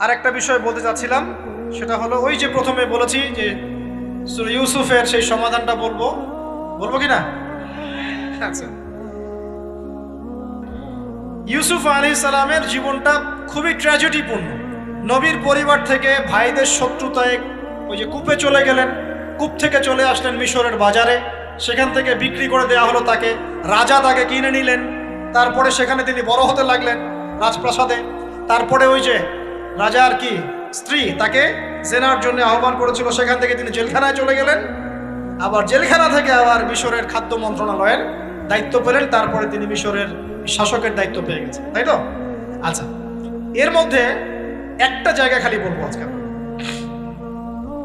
আর একটা বিষয় বলতে চাচ্ছিলাম, সেটা হলো ওই যে প্রথমে বলেছি যে ইউসুফের সেই সমাধানটা বলব। বলব কি না? আচ্ছা। ইউসুফ আলী সালামের জীবনটা খুবই ট্র্যাজেডিপূর্ণ নবীর পরিবার থেকে ভাইদের শত্রুতায় ওই যে কূপে চলে গেলেন, কূপ থেকে চলে আসলেন মিশরের বাজারে। সেখান থেকে বিক্রি করে দেওয়া হলো তাকে, রাজা তাকে কিনে নিলেন। তারপরে সেখানে তিনি বড় হতে লাগলেন রাজপ্রাসাদে। তারপরে ওই যে রাজার কি স্ত্রী তাকে জেনার জন্য আহ্বান করেছিল, সেখান থেকে তিনি জেলখানায় চলে গেলেন। আবার জেলখানা থেকে আবার মিশরের খাদ্য মন্ত্রণালয়ের দায়িত্ব পেলেন, তারপরে তিনি মিশরের শাসকের দায়িত্ব পেয়ে গেছেন, তাই তো? আচ্ছা এর মধ্যে একটা জায়গা খালি বলব আজকে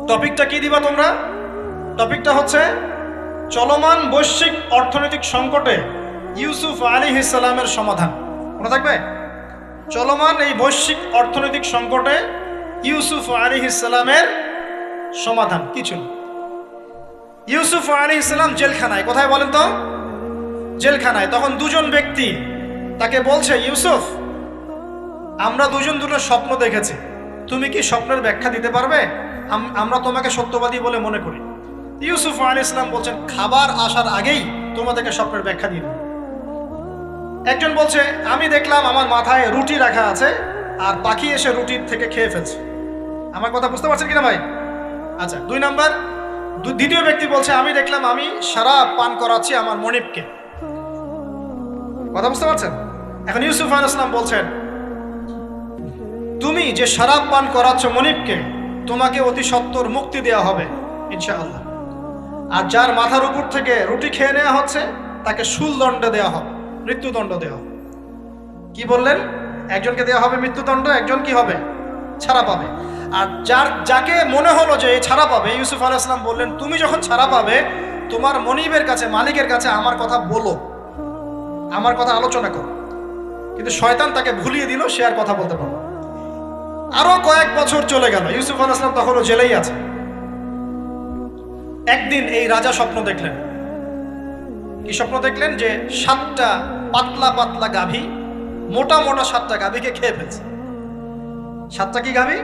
টপিকটা কি দিবা তোমরা? টপিকটা হচ্ছে চলমান বৈশ্বিক অর্থনৈতিক সংকটে ইউসুফ আলী ইসলামের সমাধান। মনে থাকবে? চলমান এই বৈশ্বিক অর্থনৈতিক সংকটে ইউসুফ আলী ইসলামের সমাধান কিছু ইউসুফ আলী ইসলাম জেলখানায়, কোথায় বলেন তো? জেলখানায়। তখন দুজন ব্যক্তি তাকে বলছে, ইউসুফ, আমরা দুজন দুটো স্বপ্ন দেখেছি। তুমি কি স্বপ্নের ব্যাখ্যা দিতে পারবে? আম- আমরা তোমাকে সত্যবাদী বলে মনে করি। ইউসুফ আলী ইসলাম বলছেন, খাবার আসার আগেই তোমাদেরকে স্বপ্নের ব্যাখ্যা দিয়ে। একজন বলছে, আমি দেখলাম আমার মাথায় রুটি রাখা আছে আর পাখি এসে রুটির থেকে খেয়ে ফেলছে। আমার কথা বুঝতে পারছেন কিনা ভাই? আচ্ছা দুই নাম্বার। দ্বিতীয় ব্যক্তি বলছে, আমি দেখলাম আমি সারা পান করাচ্ছি আমার মনিবকে। কথা বুঝতে পারছেন? এখন ইউসুফ আল ইসলাম বলছেন, তুমি যে শরাব পান করাচ্ছ মনিবকে, তোমাকে অতি সত্তর মুক্তি দেওয়া হবে, ইনশাআল্লাহ। আর যার মাথার উপর থেকে রুটি খেয়ে নেওয়া হচ্ছে, তাকে শুলদণ্ড দেওয়া হবে। মৃত্যুদণ্ড দেওয়া কি বললেন? একজনকে দেওয়া হবে মৃত্যুদণ্ড, একজন কি হবে? ছাড়া পাবে। আর যার, যাকে মনে হলো যে ছাড়া পাবে, ইউসুফ আল ইসলাম বললেন, তুমি যখন ছাড়া পাবে, তোমার মনিবের কাছে, মালিকের কাছে আমার কথা বলো। আমার কথা আলোচনা করো। কিন্তু শয়তান তাকে ভুলিয়ে দিল, সে আর কথা বলতে পারল আরও কয়েক বছর চলে গেল, ইউসুফ আল ইসলাম তখনও জেলেই আছে। একদিন এই রাজা স্বপ্ন দেখলেন। কি স্বপ্ন দেখলেন যে সাতটা পাতলা পাতলা গাভী মোটা মোটা সাতটা গাভীকে খেয়ে ফেলছে। সাতটা কি গাভী?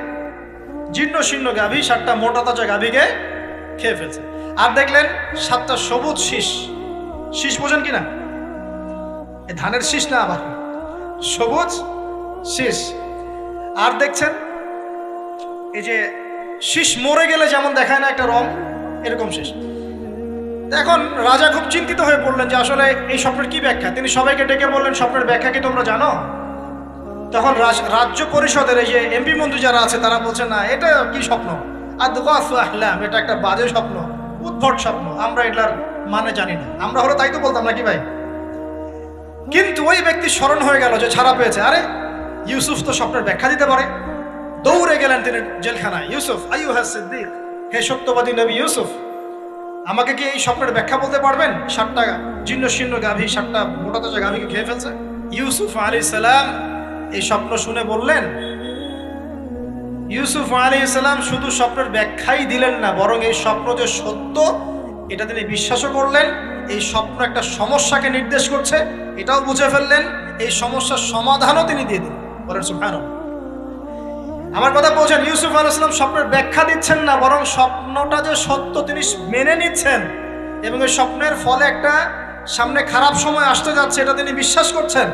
জীর্ণ শীর্ণ গাভী, সাতটা মোটা তাজা গাভীকে খেয়ে ফেলছে। আর দেখলেন সাতটা সবুজ শীষ। শীষ বোঝেন কি না এ ধানের শীষ না আবার? সবুজ শীষ। আর দেখছেন, এই যে শীষ মরে গেলে যেমন দেখায় না একটা রং, এরকম শীষ। এখন রাজা খুব চিন্তিত হয়ে পড়লেন যে আসলে এই স্বপ্নের কি ব্যাখ্যা? তিনি সবাইকে ডেকে বললেন, স্বপ্নের ব্যাখ্যা কি তোমরা জানো? তখন রাজ্য পরিষদের এই যে এমপি মন্ত্রী যারা আছে, তারা বলছে, না, এটা কি স্বপ্ন? আর দুকাসু আহলাম, এটা একটা বাজে স্বপ্ন, উদ্ভট স্বপ্ন, আমরা এটার মানে জানি না। আমরা হলো তাই তো বলতাম নাকি ভাই? কিন্তু ওই ব্যক্তি স্মরণ হয়ে গেল যে ছাড়া পেয়েছে। আরে, ইউসুফ তো স্বপ্নের ব্যাখ্যা দিতে পারে। দৌড়ে গেলেন তিনি জেলখানায়। ইউসুফ আইউ হ্যাঁ সিদ্দিক, হে সত্যবাদী নবী ইউসুফ আমাকে কি এই স্বপ্নের ব্যাখ্যা বলতে পারবেন? সাতটা জীর্ণ শীর্ণ গাভী ষাটটা মোটা তাজা গাভীকে খেয়ে ফেলছে। ইউসুফ আলী সালাম এই স্বপ্ন শুনে বললেন, ইউসুফ আলী সালাম শুধু স্বপ্নের ব্যাখ্যাই দিলেন না, বরং এই স্বপ্ন যে সত্য, এটা তিনি বিশ্বাসও করলেন। এই স্বপ্ন একটা সমস্যাকে নির্দেশ করছে, এটাও বুঝে ফেললেন। এই সমস্যার সমাধানও তিনি দিয়ে দিলেন। বলেন সুফানো আমার কথা বলছেন ইউসুফ আলাইসালাম স্বপ্নের ব্যাখ্যা দিচ্ছেন না, বরং স্বপ্নটা যে সত্য তিনি মেনে নিচ্ছেন এবং এই স্বপ্নের ফলে একটা সামনে খারাপ সময় আসতে যাচ্ছে, এটা তিনি বিশ্বাস করছেন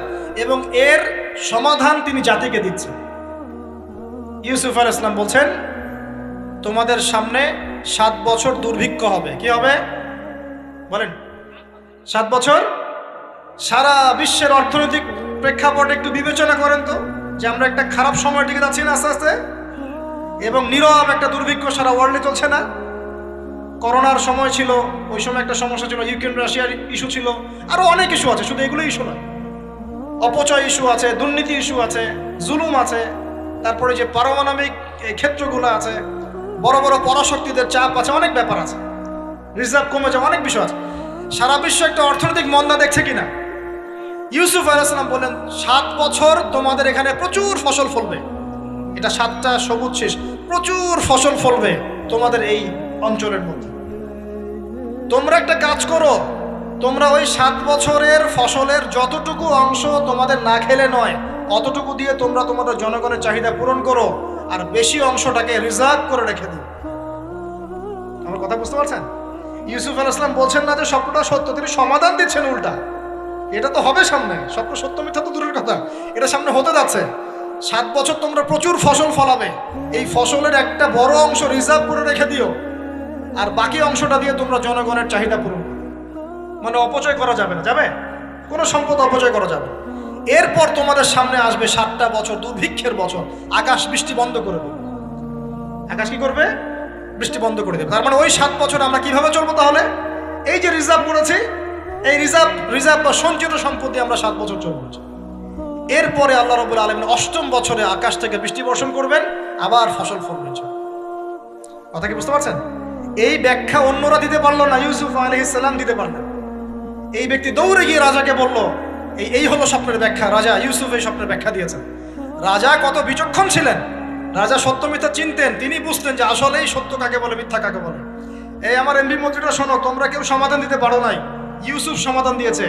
এবং এর সমাধান তিনি জাতিকে দিচ্ছেন। ইউসুফ আল ইসলাম বলছেন, তোমাদের সামনে সাত বছর দুর্ভিক্ষ হবে। কি হবে? বলেন। সাত বছর? সারা বিশ্বের অর্থনৈতিক প্রেক্ষাপট একটু বিবেচনা করেন তো। যে আমরা একটা খারাপ সময়ের দিকে যাচ্ছি না আস্তে আস্তে, এবং নীরব একটা দুর্ভিক্ষ সারা ওয়ার্ল্ডে চলছে না। করোনার সময় ছিল, ওই সময় একটা সমস্যা ছিল, ইউক্রেন, রাশিয়ার ইস্যু ছিল আরও অনেক ইস্যু আছে, শুধু এগুলো ইস্যু নয় অপচয় ইস্যু আছে, দুর্নীতি ইস্যু আছে, জুলুম আছে, তারপরে যে পারমাণবিক ক্ষেত্রগুলো আছে, বড় বড় পরাশক্তিদের চাপ আছে, অনেক ব্যাপার আছে। রিজার্ভ কমেছে অনেক বিষয় আছে। সারা বিশ্ব একটা অর্থনৈতিক মন্দা দেখছে কিনা? ইউসুফ আলাইসালাম বললেন, সাত বছর তোমাদের এখানে প্রচুর ফসল ফলবে। এটা সাতটা সবুজ শেষ। প্রচুর ফসল ফলবে তোমাদের এই অঞ্চলের মধ্যে। তোমরা একটা কাজ করো, তোমরা ওই সাত বছরের ফসলের যতটুকু অংশ তোমাদের না খেলে নয়, অতটুকু দিয়ে তোমরা তোমাদের জনগণের চাহিদা পূরণ করো আর বেশি অংশটাকে রিজার্ভ করে রেখে দিও। আমার কথা বুঝতে পারছেন? ইউসুফ আল ইসলাম বলছেন না যে সবটা সত্য, তিনি সমাধান দিচ্ছেন উল্টা। এটা তো হবে সামনে। স্বপ্ন সত্য মিথ্যা তো দূরের কথা। এটা সামনে হতে যাচ্ছে। সাত বছর তোমরা প্রচুর ফসল ফলাবে। এই ফসলের একটা বড় অংশ রিজার্ভ করে রেখে দিও। আর বাকি অংশটা দিয়ে তোমরা জনগণের চাহিদা পূরণ মানে অপচয় করা যাবে না। যাবে? কোনো সম্পদ অপচয় করা যাবে এরপর তোমাদের সামনে আসবে সাতটা বছর দুর্ভিক্ষের বছর। আকাশ বৃষ্টি বন্ধ করে দেবে। আকাশ কি করবে? বৃষ্টি বন্ধ করে দেবে। তার মানে ওই সাত বছর আমরা কীভাবে চলবো তাহলে? এই যে রিজার্ভ করেছি এই রিজার্ভ রিজার্ভ বা সঞ্চিত সম্পত্তি আমরা সাত বছর চলবো এরপরে আল্লাহ রবুল আলমিন অষ্টম বছরে আকাশ থেকে বৃষ্টি বর্ষণ করবেন, আবার ফসল ফলবে কথা কি বুঝতে পারছেন? এই ব্যাখ্যা অন্যরা দিতে পারল না, ইউসুফ আলহ ইসলাম দিতে পারলেন এই ব্যক্তি দৌড়ে গিয়ে রাজাকে বলল, এই এই হলো স্বপ্নের ব্যাখ্যা, রাজা ইউসুফ এই স্বপ্নের ব্যাখ্যা দিয়েছেন। রাজা কত বিচক্ষণ ছিলেন। রাজা সত্য মিথ্যা চিনতেন, তিনি বুঝতেন যে আসলেই সত্য কাকে বলে, মিথ্যা কাকে বলে। এই আমার এমপি মন্ত্রীরা শোনো, তোমরা কেউ সমাধান দিতে পারো নাই। ইউসুফ সমাধান দিয়েছে।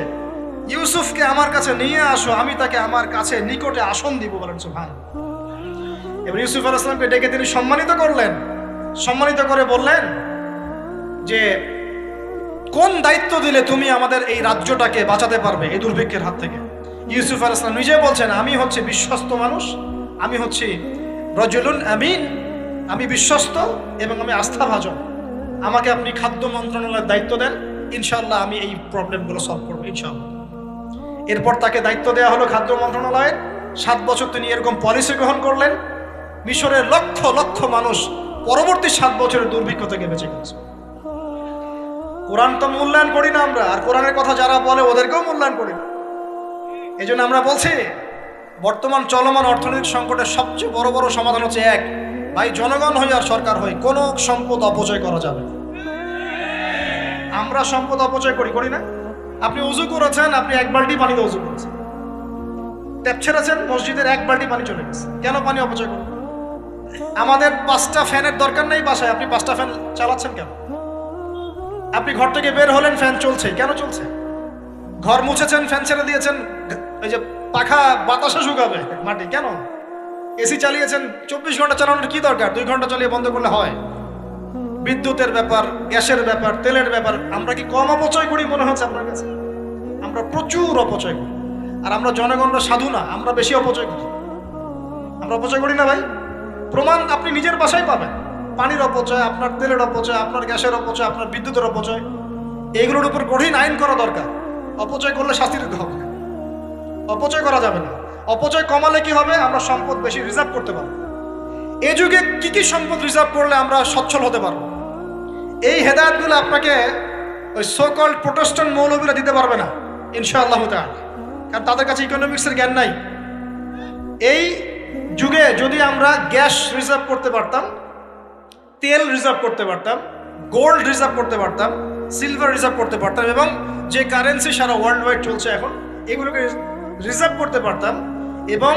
ইউসুফকে আমার কাছে নিয়ে আসো, আমি তাকে আমার কাছে নিকটে আসন দিব বলেন সুহান এবার ইউসুফ আল ইসলামকে ডেকে তিনি সম্মানিত করলেন। সম্মানিত করে বললেন যে, কোন দায়িত্ব দিলে তুমি আমাদের এই রাজ্যটাকে বাঁচাতে পারবে এই দুর্ভিক্ষের হাত থেকে? ইউসুফ আল ইসলাম নিজে বলছেন, আমি হচ্ছে বিশ্বস্ত মানুষ, আমি হচ্ছি রজুলুন আমিন, আমি বিশ্বস্ত এবং আমি আস্থাভাজন। আমাকে আপনি খাদ্য মন্ত্রণালয়ের দায়িত্ব দেন ইনশাল্লাহ আমি এই প্রবলেমগুলো সলভ করব ইনশাল্লাহ এরপর তাকে দায়িত্ব দেওয়া হলো খাদ্য মন্ত্রণালয়ের। সাত বছর তিনি এরকম পলিসি গ্রহণ করলেন। মিশরের লক্ষ লক্ষ মানুষ পরবর্তী সাত বছরের দুর্ভিক্ষ থেকে বেঁচে গেছে। কোরআন তো মূল্যায়ন করি না আমরা, আর কোরআনের কথা যারা বলে ওদেরকেও মূল্যায়ন করি না। এই জন্য আমরা বলছি, বর্তমান চলমান অর্থনৈতিক সংকটের সবচেয়ে বড় বড় সমাধান হচ্ছে এক, ভাই জনগণ হই আর সরকার হই কোনো সম্পদ অপচয় করা যাবে না। আমরা সম্পদ অপচয় করি করি না। আপনি উজু করেছেন, আপনি এক বালতি পানিতে উজু করেছেন। ট্যাপ ছেড়েছেন, মসজিদের এক বালতি পানি চলে গেছে। কেন পানি অপচয় করবেন আমাদের পাঁচটা ফ্যানের দরকার নেই বাসায়, আপনি পাঁচটা ফ্যান চালাচ্ছেন কেন? আপনি ঘর থেকে বের হলেন, ফ্যান চলছে। কেন চলছে? ঘর মুছেছেন, ফ্যান ছেড়ে দিয়েছেন ওই যে পাখা বাতাসে শুকাবে মাটি। কেন? এসি চালিয়েছেন, চব্বিশ ঘণ্টা চালানোর কি দরকার? দুই ঘণ্টা চালিয়ে বন্ধ করলে হয়। বিদ্যুতের ব্যাপার, গ্যাসের ব্যাপার, তেলের ব্যাপার, আমরা কি কম অপচয় করি মনে হচ্ছে আপনার কাছে? আমরা প্রচুর অপচয় করি। আর আমরা জনগণরা সাধু না, আমরা বেশি অপচয় করি। আমরা অপচয় করি না ভাই। প্রমাণ আপনি নিজের বাসায় পাবেন। পানির অপচয়, আপনার তেলের অপচয়, আপনার গ্যাসের অপচয়, আপনার বিদ্যুতের অপচয়। এগুলোর উপর কঠিন আইন করা দরকার। অপচয় করলে শাস্তি দিতে হবে। অপচয় করা যাবে না। অপচয় কমালে কি হবে? আমরা সম্পদ বেশি রিজার্ভ করতে পারব। এ যুগে কি কি সম্পদ রিজার্ভ করলে আমরা সচ্ছল হতে পারব? এই হেদায়তগুলো আপনাকে ওই সোকল প্রোটেস্ট্যান্ট মৌলবীরা দিতে পারবে না, ইনশাআল্লাহ তাআলা। কারণ তাদের কাছে ইকোনমিক্সের জ্ঞান নাই। এই যুগে যদি আমরা গ্যাস রিজার্ভ করতে পারতাম, তেল রিজার্ভ করতে পারতাম গোল্ড রিজার্ভ করতে পারতাম সিলভার রিজার্ভ করতে পারতাম এবং যে কারেন্সি সারা ওয়ার্ল্ড ওয়াইড চলছে এখন, এগুলোকে রিজার্ভ করতে পারতাম এবং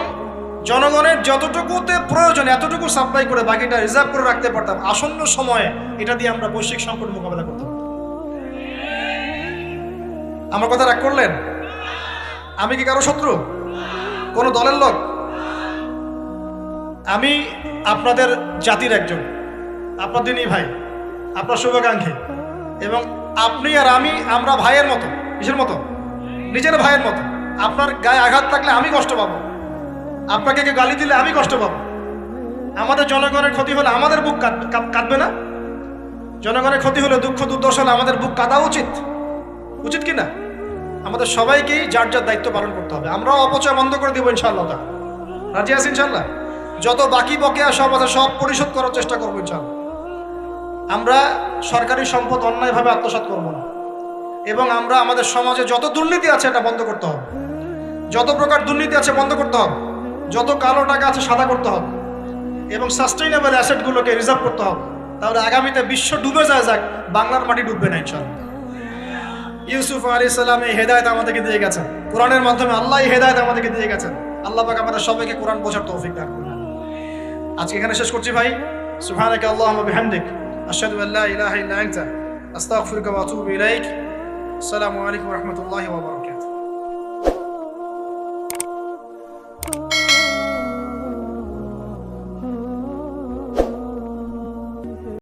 জনগণের যতটুকুতে প্রয়োজন, এতটুকু সাপ্লাই করে বাকিটা রিজার্ভ করে রাখতে পারতাম। আসন্ন সময়ে এটা দিয়ে আমরা বৈশ্বিক সংকট মোকাবেলা করতে আমার কথা রাগ করলেন? আমি কি কারও শত্রু? কোনো দলের লোক? আমি আপনাদের জাতির একজন। আপনাদেরই ভাই, আপনার শুভাকাঙ্ক্ষী। এবং আপনি আর আমি, আমরা ভাইয়ের মতো কিসের মতো, নিজের ভাইয়ের মতো। আপনার গায়ে আঘাত থাকলে আমি কষ্ট পাবো। আপনাকে কেউ গালি দিলে আমি কষ্ট পাবো? আমাদের জনগণের ক্ষতি হলে আমাদের বুক কাঁদ- কাঁদ- কাঁদবে না? জনগণের ক্ষতি হলে দুঃখ দুর্দশ হলে আমাদের বুক কাঁদা উচিত। উচিত কি না? আমাদের সবাইকেই যার যার দায়িত্ব পালন করতে হবে। আমরাও অপচয় বন্ধ করে দেবো ইনশাআল্লাহ। রাজি আছি ইনশাল্লাহ যত বাকি বকেয়া সব আছে, সব পরিশোধ করার চেষ্টা করব ইনশাল্লাহ আমরা সরকারি সম্পদ অন্যায়ভাবে আত্মসাৎ করব না। এবং আমরা আমাদের সমাজে যত দুর্নীতি আছে, এটা বন্ধ করতে হবে। যত প্রকার দুর্নীতি আছে, বন্ধ করতে হবে। যত কালো টাকা আছে সাদা করতে হবে। এবং সাস্টেইনেবল অ্যাসেটগুলোকে রিজার্ভ করতে হবে। তাহলে আগামীতে বিশ্ব ডুবে যায় যাক, বাংলার মাটি ডুববে না ইনশাল্লাহ ইউসুফ আলী সাল্লাম এই হেদায়ত আমাদেরকে দিয়ে গেছেন। কোরআনের মাধ্যমে আল্লাহ এই হেদায়ত আমাদেরকে দিয়ে গেছেন। আল্লাহ পাক আমাদের সবাইকে কোরআন বোঝার তৌফিক দান করুন। আজকে এখানে শেষ করছি ভাই। সুবহানাকা আল্লাহুম্মা বিহামদিক। আশহাদু আল্লা ইলাহা ইল্লা আনতা। আস্তাগফিরুকা ওয়া ইলাইক। আসসালামু আলাইকুম রাহমাতুল্লাহি বারাকাতুহু।